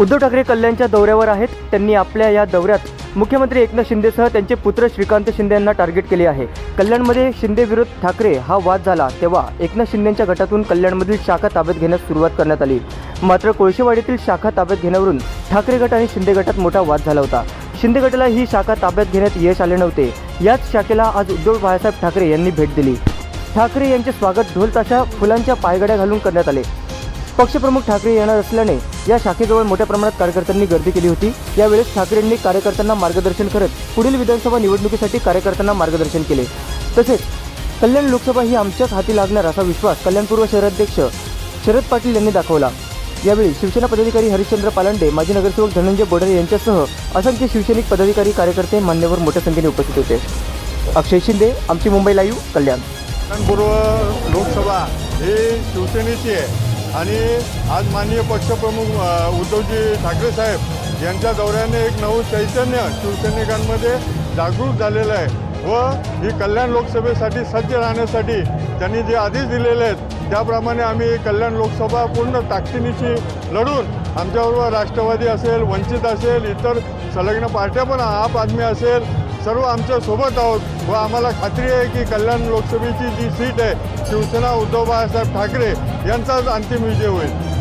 उद्धव ठाकरे कल्याणच्या दौऱ्यावर आहेत. त्यांनी आपल्या या दौऱ्यात मुख्यमंत्री एकनाथ शिंदेसह त्यांचे पुत्र श्रीकांत शिंदे यांना टार्गेट केले आहे. कल्याणमध्ये शिंदे विरुद्ध ठाकरे हा वाद झाला तेव्हा एकनाथ शिंदेच्या गटातून कल्याणमधील शाखा ताब्यात घेण्यास सुरुवात करण्यात आली. मात्र कोळशेवाडीतील शाखा ताब्यात घेण्यावरून ठाकरे गट आणि शिंदे गटात मोठा वाद झाला होता. शिंदे गटाला ही शाखा ताब्यात घेण्यात यश आले नव्हते. याच शाखेला आज उद्धव बाळासाहेब ठाकरे यांनी भेट दिली. ठाकरे यांचे स्वागत ढोल ताशा फुलांच्या पायगड्या घालून करण्यात आले. पक्षप्रमुख ठाकरे येणार असल्याने या शाखेजवळ मोठ्या प्रमाणात कार्यकर्त्यांनी गर्दी केली होती. यावेळेस ठाकरेंनी कार्यकर्त्यांना मार्गदर्शन करत पुढील विधानसभा निवडणुकीसाठी कार्यकर्त्यांना मार्गदर्शन केले. तसेच कल्याण लोकसभा ही आमच्याच हाती लागणार असा विश्वास कल्याणपूर्व शहराध्यक्ष शरद पाटील यांनी दाखवला. यावेळी शिवसेना पदाधिकारी हरिश्चंद्र पालांडे माजी नगरसेवक धनंजय बोडरे यांच्यासह असंख्य शिवसैनिक पदाधिकारी कार्यकर्ते मान्यवर मोठ्या संख्येने उपस्थित होते. अक्षय शिंदे आमची मुंबई लाईव्ह कल्याण पूर्व लोकसभा ही शिवसेनेची आहे. आणि आज माननीय पक्षप्रमुख उद्धवजी ठाकरे साहेब यांच्या दौऱ्याने एक नवं चैतन्य शिवसैनिकांमध्ये जागृत झालेलं आहे व ही कल्याण लोकसभेसाठी सज्ज राहण्यासाठी त्यांनी जे आदेश दिलेले आहेत त्याप्रमाणे आम्ही कल्याण लोकसभा पूर्ण ताकदीनिशी लढून आमच्याबरोबर राष्ट्रवादी असेल वंचित असेल इतर संलग्न पार्ट्या पण आप आदमी असेल सर्व आमच्यासोबत आहोत व आम्हाला खात्री आहे की कल्याण लोकसभेची जी सीट आहे शिवसेना उद्धव बाळासाहेब ठाकरे यांचाच अंतिम विजय होईल.